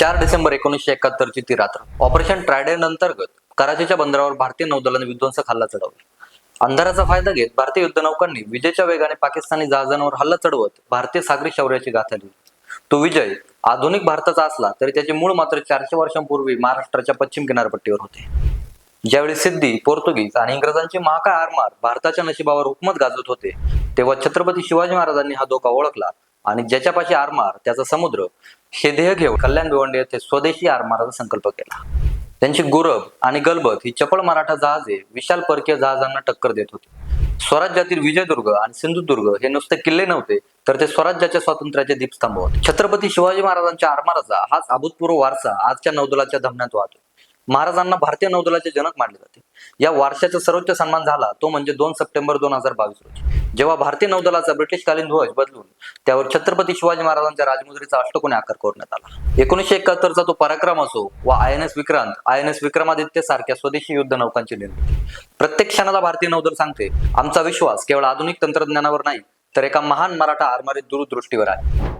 चार डिसेंबर एकोणीसशे एकाहत्तरची ती रात्र. ऑपरेशन ट्रायडेन अंतर्गत कराचीच्या बंदरावर भारतीय नौदलाने विध्वंसक हल्ला चढवला अंधाराचा फायदा घेत भारतीय युद्धनौकांनी विजेच्या वेगाने पाकिस्तानी जहाजांवर हल्ला चढवत भारतीय सागरी शौर्याची गाथा लिहिली. तो विजय आधुनिक भारताचा असला तरी त्याचे मूळ मात्र चारशे वर्षांपूर्वी महाराष्ट्राच्या पश्चिम किनारपट्टीवर होते. ज्यावेळी सिद्धी पोर्तुगीज आणि इंग्रजांचे महाकाळ आरमार भारताच्या नशिबावर हुकमत गाजवत होते तेव्हा छत्रपती शिवाजी महाराजांनी हा धोका ओळखला आणि ज्याच्यापाशी आरमार त्याचा समुद्र हे ध्येय घेऊन कल्याण भिवंडे येथे स्वदेशी आरमाराचा संकल्प केला. त्यांची गुरब आणि गलबत ही चपळ मराठा जहाजे विशाल परकीय जहाजांना टक्कर देत होती. स्वराज्यातील विजयदुर्ग आणि सिंधुदुर्ग हे नुसते किल्ले नव्हते तर ते स्वराज्याच्या स्वातंत्र्याचे दीपस्तंभ होते. छत्रपती शिवाजी महाराजांच्या आरमाराचा हाच अभूतपूर्व वारसा आजच्या नौदलाच्या धमन्यात वाहतो महाराजांना भारतीय नौदलाचे जनक मानले जाते. या वारशाचा सर्वोच्च सन्मान झाला तो म्हणजे दोन सप्टेंबर दोन हजार बावीस रोजी. जेव्हा भारतीय नौदलाचा ब्रिटिशकालीन ध्वज बदलून त्यावर छत्रपती शिवाजी महाराजांच्या राजमुद्रेचा अष्टकोनी आकार करण्यात आला. एकोणीसशे एकाहत्तरचा तो पराक्रम असो वा I N S Vikrant I N S Vikramaditya सारख्या स्वदेशी युद्ध नौकांची निर्मिती. प्रत्येक क्षणाला भारतीय नौदल सांगते आमचा विश्वास केवळ आधुनिक तंत्रज्ञानावर नाही तर एका महान मराठा आरमारीत दूरदृष्टीवर आहे.